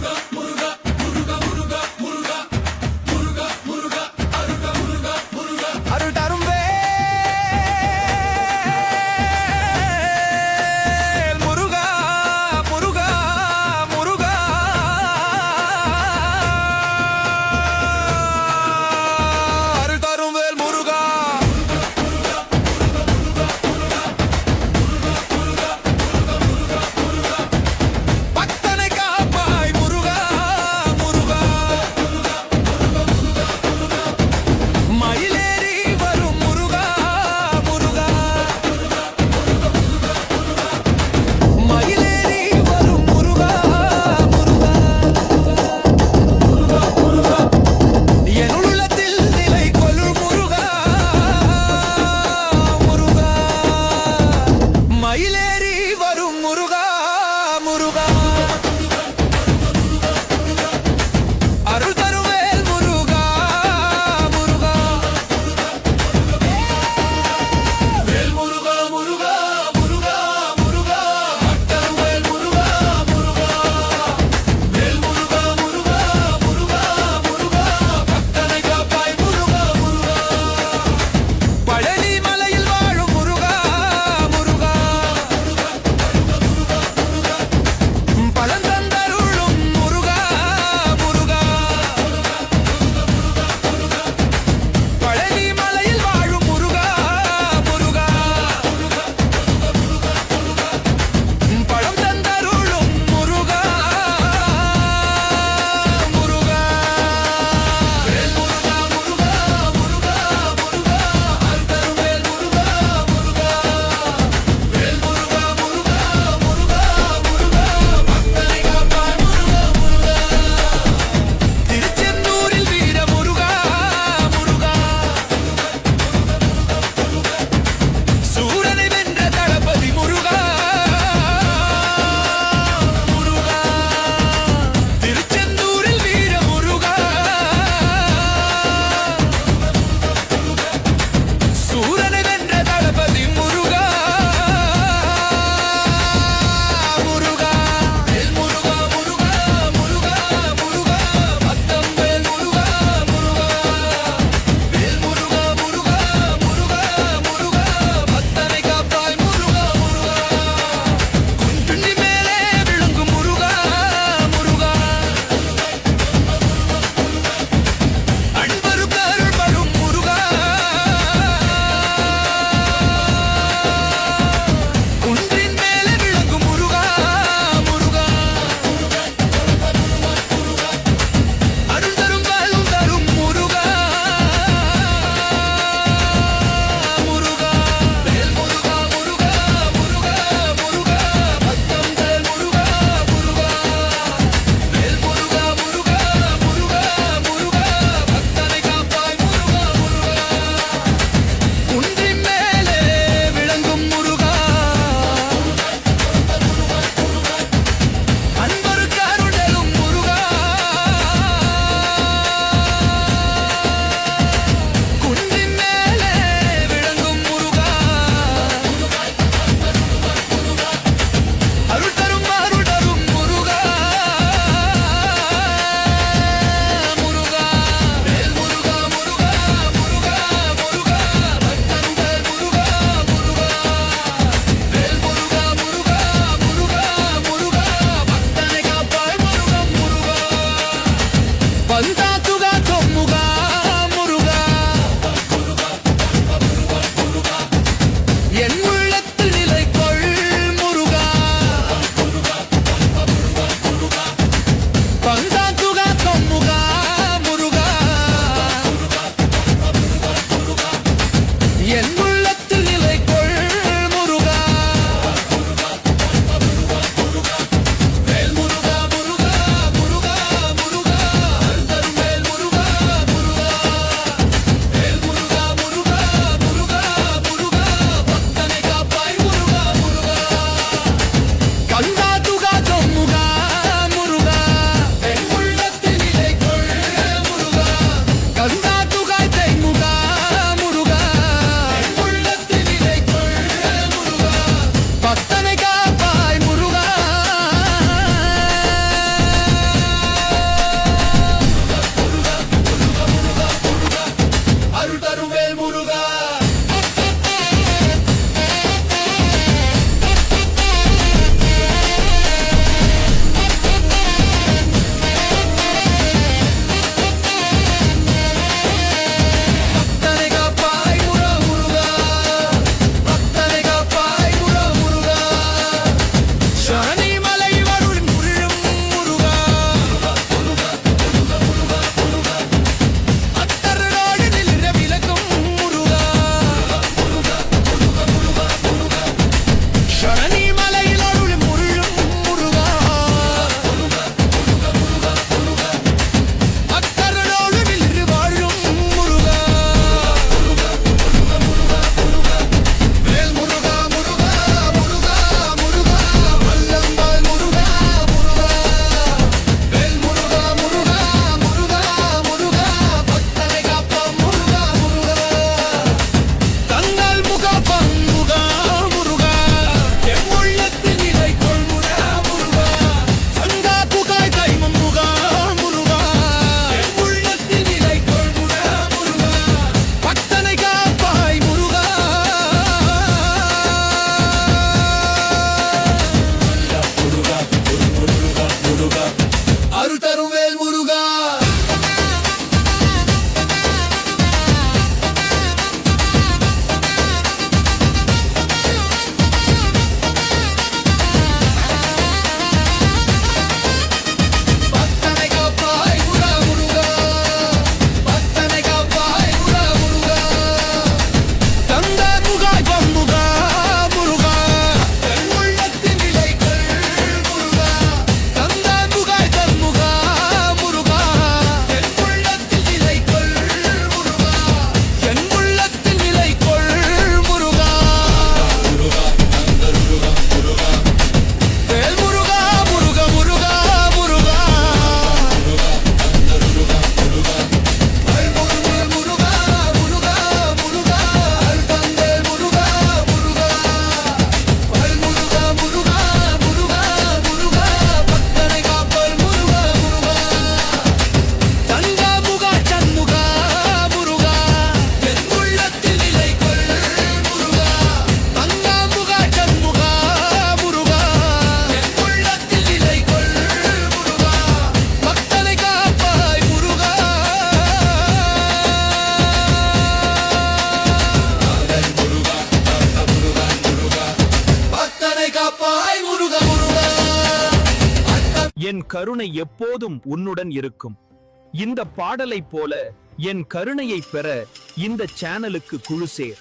அருள் அருள் தருவேல் முருகா. என் கருணை எப்போதும் உன்னுடன் இருக்கும். இந்த பாடலைப் போல என் கருணையை பெற இந்த சேனலுக்கு குழு சேர்.